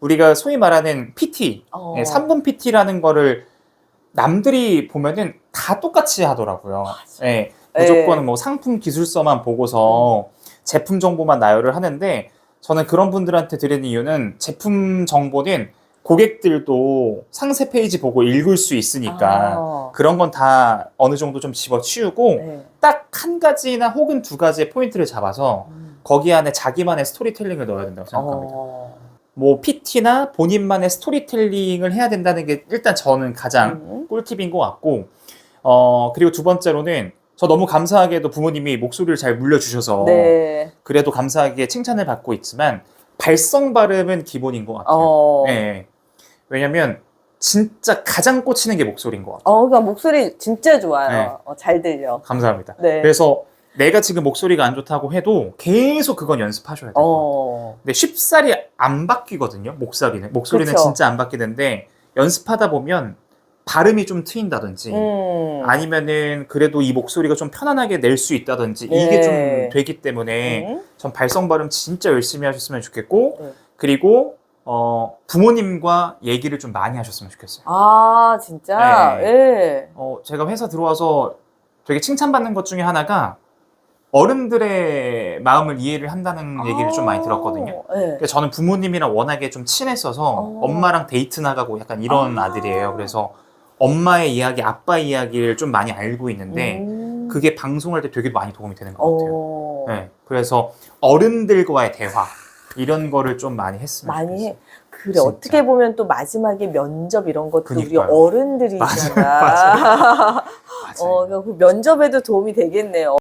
우리가 소위 말하는 PT, 어. 예, 3분 PT라는 거를 남들이 보면은 다 똑같이 하더라고요. 예, 무조건 뭐 상품 기술서만 보고서 제품 정보만 나열을 하는데 저는 그런 분들한테 드리는 이유는 제품 정보는 고객들도 상세 페이지 보고 읽을 수 있으니까 아. 그런 건 다 어느 정도 좀 집어치우고 네. 딱한 가지나 혹은 두 가지의 포인트를 잡아서 음. 거기 안에 자기만의 스토리텔링을 넣어야 된다고 생각합니다. 어. 뭐 PT나 본인만의 스토리텔링을 해야 된다는 게 일단 저는 가장 음. 꿀팁인 것 같고 어 그리고 두 번째로는 저 너무 감사하게도 부모님이 목소리를 잘 물려주셔서 네. 그래도 감사하게 칭찬을 받고 있지만 발성 발음은 기본인 것 같아요. 어. 네. 왜냐면 진짜 가장 꽂히는 게 목소리인 것 같아요. 어, 그러니까 목소리 진짜 좋아요. 네. 어, 잘 들려. 감사합니다. 네. 그래서 내가 지금 목소리가 안 좋다고 해도 계속 그건 연습하셔야 돼요. 어. 근데 쉽사리 안 바뀌거든요. 목소리는 목소리는 그쵸. 진짜 안 바뀌는데 연습하다 보면 발음이 좀 트인다든지 음. 아니면은 그래도 이 목소리가 좀 편안하게 낼 수 있다든지 네. 이게 좀 되기 때문에 음. 전 발성 발음 진짜 열심히 하셨으면 좋겠고 네. 그리고 어, 부모님과 얘기를 좀 많이 하셨으면 좋겠어요. 아, 진짜? 네. 예. 어, 제가 회사 들어와서 되게 칭찬받는 것 중에 하나가 어른들의 마음을 이해를 한다는 얘기를 좀 많이 들었거든요. 네. 그러니까 저는 부모님이랑 워낙에 좀 친했어서 어. 엄마랑 데이트 나가고 약간 이런 아. 아. 들이에요 그래서 엄마의 이야기, 아빠 이야기를 좀 많이 알고 있는데 음. 그게 방송할 때 되게 많이 도움이 되는 것 같아요. 어. 네, 그래서 어른들과의 대화 이런 거를 좀 많이 했으면 많이 좋겠어요. 해. 그래 진짜. 어떻게 보면 또 마지막에 면접 이런 것도 우리 그니까요. 어른들이잖아. 맞아요. 맞아요. 어, 그 면접에도 도움이 되겠네요.